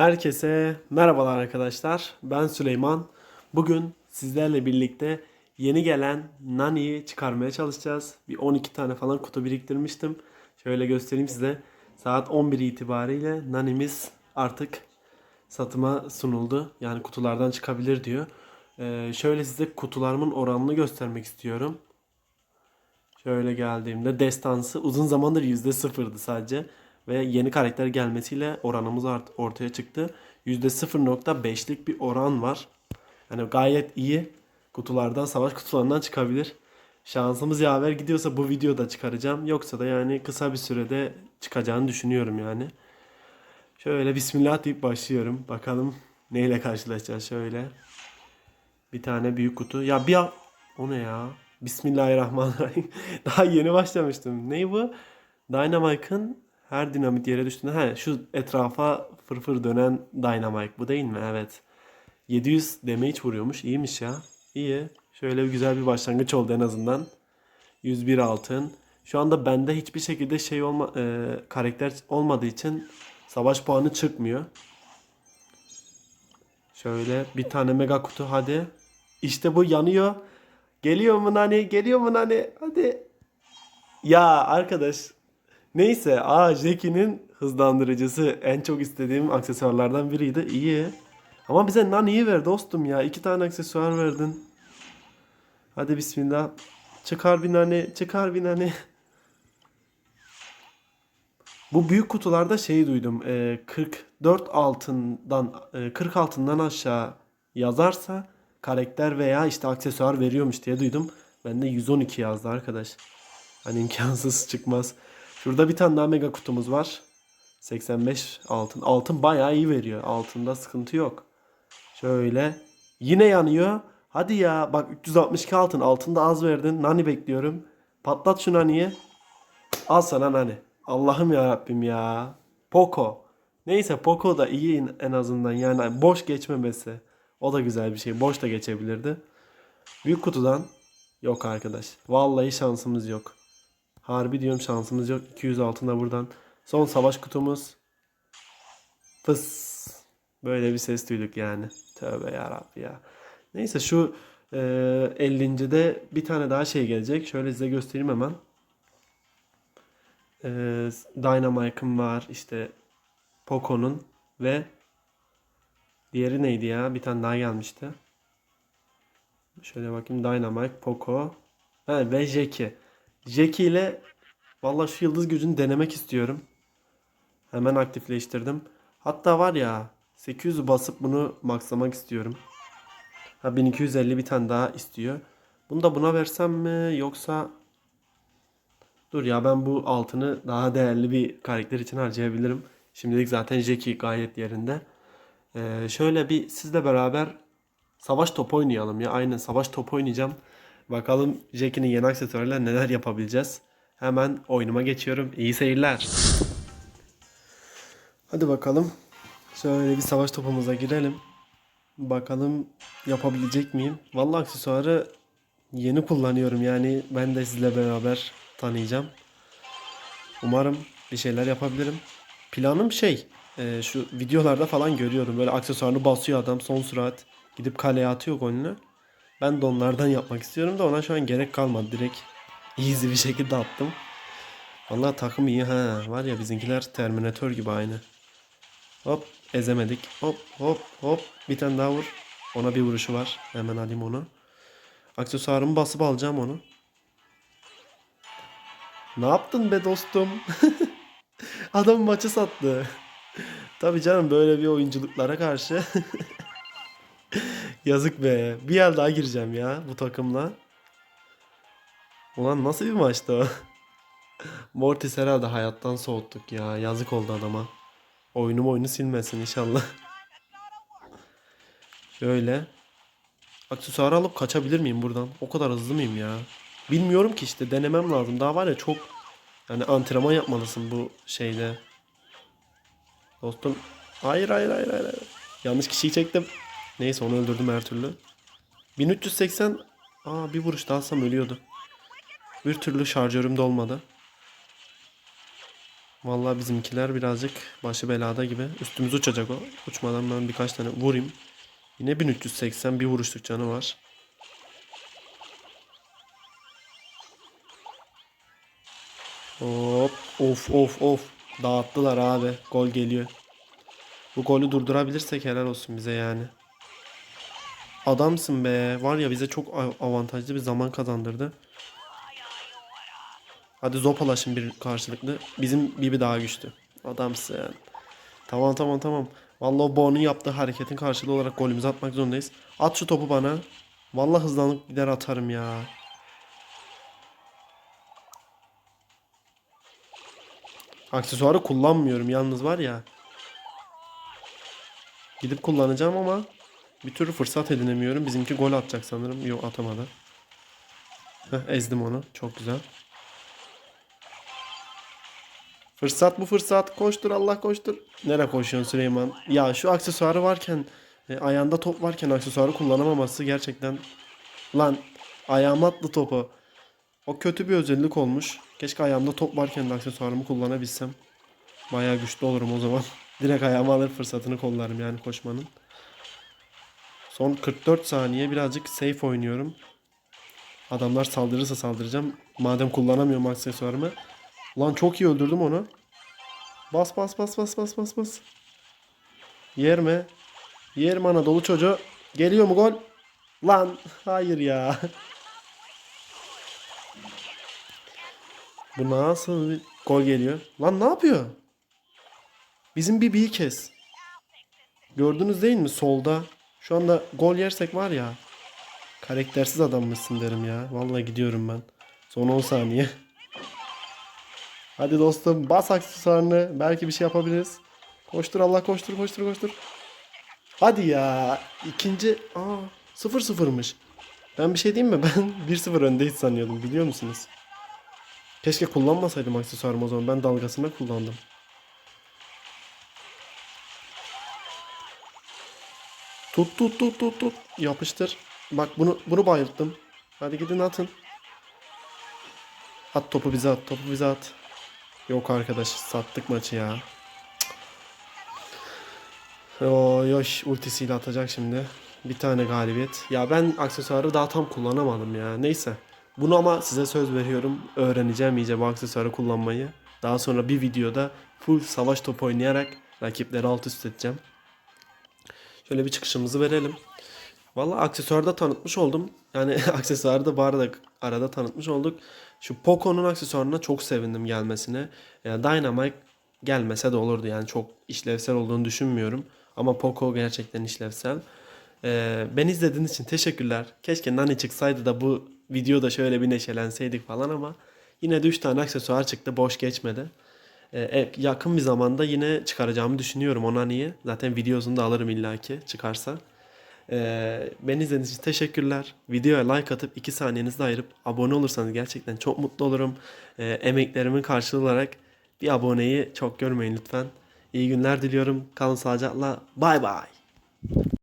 Herkese merhabalar arkadaşlar. Ben Süleyman. Bugün sizlerle birlikte yeni gelen Nani'yi çıkarmaya çalışacağız. Bir 12 tane falan kutu biriktirmiştim. Şöyle göstereyim size. Saat 11 itibariyle Nani'miz artık satıma sunuldu. Yani kutulardan çıkabilir diyor. Ee, şöyle size kutularımın oranını göstermek istiyorum. Şöyle geldiğimde destansı uzun zamandır %0'dı sadece. Ve yeni karakter gelmesiyle oranımız art- ortaya çıktı. %0.5'lik bir oran var. Yani gayet iyi. Kutulardan, savaş kutularından çıkabilir. Şansımız yaver gidiyorsa bu videoda çıkaracağım. Yoksa da yani kısa bir sürede çıkacağını düşünüyorum yani. Şöyle bismillah deyip başlıyorum. Bakalım neyle karşılaşacağız şöyle. Bir tane büyük kutu. Ya bir o ne ya? Bismillahirrahmanirrahim. Daha yeni başlamıştım. Ne bu? Dynamite'ın her dinamit yere düştüğünde he, şu etrafa fırfır dönen Dynamite bu değil mi? Evet. 700 damage vuruyormuş. İyiymiş ya. İyi. Şöyle bir güzel bir başlangıç oldu en azından. 101 altın. Şu anda bende hiçbir şekilde şey olma e, karakter olmadığı için savaş puanı çıkmıyor. Şöyle bir tane mega kutu hadi. İşte bu yanıyor. Geliyor mu nani? Geliyor mu nani? Hadi. Ya arkadaş. Neyse. Aa Jackie'nin hızlandırıcısı en çok istediğim aksesuarlardan biriydi. İyi. Ama bize naniyi ver dostum ya. İki tane aksesuar verdin. Hadi bismillah. Çıkar bir nani. Çıkar bir nani. Bu büyük kutularda şeyi duydum. e, 44 altından e, 40 altından aşağı yazarsa karakter veya işte aksesuar veriyormuş diye duydum. Bende 112 yazdı arkadaş. Hani imkansız çıkmaz. Şurada bir tane daha mega kutumuz var. 85 altın. Altın bayağı iyi veriyor. Altında sıkıntı yok. Şöyle. Yine yanıyor. Hadi ya. Bak 362 altın. Altında az verdin. Nani bekliyorum. Patlat şu Nani'yi. Al sana Nani. Allah'ım ya Rabbim ya. Poco. Neyse Poco da iyi en azından. Yani boş geçmemesi. O da güzel bir şey. Boş da geçebilirdi. Büyük kutudan yok arkadaş. Vallahi şansımız yok. Harbi diyorum şansımız yok. 200 altında buradan. Son savaş kutumuz. Fıs. Böyle bir ses duyduk yani. Tövbe yarabbi ya. Neyse şu e, 50. bir tane daha şey gelecek. Şöyle size göstereyim hemen. E, Dynamite'ın var. işte Poco'nun ve diğeri neydi ya? Bir tane daha gelmişti. Şöyle bakayım. Dynamite, Poco. Ha, ve Jackie. Jackie ile valla şu yıldız gücünü denemek istiyorum. Hemen aktifleştirdim. Hatta var ya 800 basıp bunu maxlamak istiyorum. Ha 1250 bir tane daha istiyor. Bunu da buna versem mi yoksa Dur ya ben bu altını daha değerli bir karakter için harcayabilirim. Şimdilik zaten Jackie gayet yerinde. Ee, şöyle bir sizle beraber savaş topu oynayalım ya. Aynen savaş topu oynayacağım. Bakalım Jackie'nin yeni aksesuarıyla neler yapabileceğiz. Hemen oyunuma geçiyorum. İyi seyirler. Hadi bakalım. Şöyle bir savaş topumuza girelim. Bakalım yapabilecek miyim? Vallahi aksesuarı yeni kullanıyorum. Yani ben de sizle beraber tanıyacağım. Umarım bir şeyler yapabilirim. Planım şey, e, şu videolarda falan görüyorum. Böyle aksesuarını basıyor adam son sürat. Gidip kaleye atıyor golünü. Ben de onlardan yapmak istiyorum da ona şu an gerek kalmadı. Direkt easy bir şekilde attım. Vallahi takım iyi ha. Var ya bizimkiler Terminator gibi aynı. Hop ezemedik. Hop hop hop. Bir tane daha vur. Ona bir vuruşu var. Hemen alayım onu. Aksesuarımı basıp alacağım onu. Ne yaptın be dostum? Adam maçı sattı. Tabii canım böyle bir oyunculuklara karşı. Yazık be. Bir yer daha gireceğim ya bu takımla. Ulan nasıl bir maçtı o? Mortis herhalde hayattan soğuttuk ya. Yazık oldu adama. Oyunum oyunu silmesin inşallah. Şöyle. Aksesuarı alıp kaçabilir miyim buradan? O kadar hızlı mıyım ya? Bilmiyorum ki işte denemem lazım. Daha var ya çok yani antrenman yapmalısın bu şeyde. Dostum. Hayır hayır hayır hayır. Yanlış kişiyi çektim. Neyse onu öldürdüm her türlü. 1380 Aa bir vuruş daha alsam ölüyordu. Bir türlü şarjörüm dolmadı. Vallahi bizimkiler birazcık başı belada gibi. Üstümüz uçacak o. Uçmadan ben birkaç tane vurayım. Yine 1380 bir vuruşluk canı var. Hop of of of. Dağıttılar abi. Gol geliyor. Bu golü durdurabilirsek helal olsun bize yani. Adamsın be. Var ya bize çok avantajlı bir zaman kazandırdı. Hadi zopalaşın bir karşılıklı. Bizim Bibi daha güçlü. Adamsın. Tamam tamam tamam. Vallahi Boğa'nın yaptığı hareketin karşılığı olarak golümüzü atmak zorundayız. At şu topu bana. Vallahi hızlanıp gider atarım ya. Aksesuarı kullanmıyorum yalnız var ya. Gidip kullanacağım ama bir türlü fırsat edinemiyorum. Bizimki gol atacak sanırım. Yok atamadı. Heh, ezdim onu. Çok güzel. Fırsat bu fırsat. Koştur Allah koştur. Nereye koşuyorsun Süleyman? Ya şu aksesuarı varken e, ayağında top varken aksesuarı kullanamaması gerçekten lan ayağıma attı topu. O kötü bir özellik olmuş. Keşke ayağımda top varken de aksesuarımı kullanabilsem. Bayağı güçlü olurum o zaman. Direkt ayağıma alır fırsatını kollarım yani koşmanın. Son 44 saniye birazcık safe oynuyorum. Adamlar saldırırsa saldıracağım. Madem kullanamıyorum aksesuarımı. Lan çok iyi öldürdüm onu. Bas bas bas bas bas bas bas. Yer mi? Yer mi Anadolu çocuğu? Geliyor mu gol? Lan hayır ya. Bu nasıl bir gol geliyor? Lan ne yapıyor? Bizim bir bir kes. Gördünüz değil mi solda? Şu anda gol yersek var ya. Karaktersiz adammışsın derim ya. Vallahi gidiyorum ben. Son 10 saniye. Hadi dostum bas aksesuarını. Belki bir şey yapabiliriz. Koştur Allah koştur koştur koştur. Hadi ya. İkinci. Aa 0-0'mış. Ben bir şey diyeyim mi? Ben 1-0 öndeyiz sanıyordum biliyor musunuz? Keşke kullanmasaydım aksesuarımı o zaman. Ben dalgasına kullandım. Tut tut tut tut tut. Yapıştır. Bak bunu bunu bayılttım. Hadi gidin atın. At topu bize at. Topu bize at. Yok arkadaş sattık maçı ya. Oy oy ultisiyle atacak şimdi. Bir tane galibiyet. Ya ben aksesuarı daha tam kullanamadım ya. Neyse. Bunu ama size söz veriyorum. Öğreneceğim iyice bu aksesuarı kullanmayı. Daha sonra bir videoda full savaş topu oynayarak rakipleri alt üst edeceğim. Şöyle bir çıkışımızı verelim. Valla aksesuarda tanıtmış oldum. Yani aksesuarı da bu arada tanıtmış olduk. Şu Poco'nun aksesuarına çok sevindim gelmesine. Yani Dynamite gelmese de olurdu yani çok işlevsel olduğunu düşünmüyorum. Ama Poco gerçekten işlevsel. Ee, ben izlediğiniz için teşekkürler. Keşke Nani çıksaydı da bu videoda şöyle bir neşelenseydik falan ama yine de 3 tane aksesuar çıktı boş geçmedi. Ee, e, yakın bir zamanda yine çıkaracağımı düşünüyorum o Nani'yi. Zaten videosunu da alırım illaki çıkarsa. Ee, beni izlediğiniz için teşekkürler. Videoya like atıp 2 saniyenizi ayırıp abone olursanız gerçekten çok mutlu olurum. Ee, emeklerimin karşılığı olarak bir aboneyi çok görmeyin lütfen. İyi günler diliyorum. Kalın sağlıcakla. Bay bay.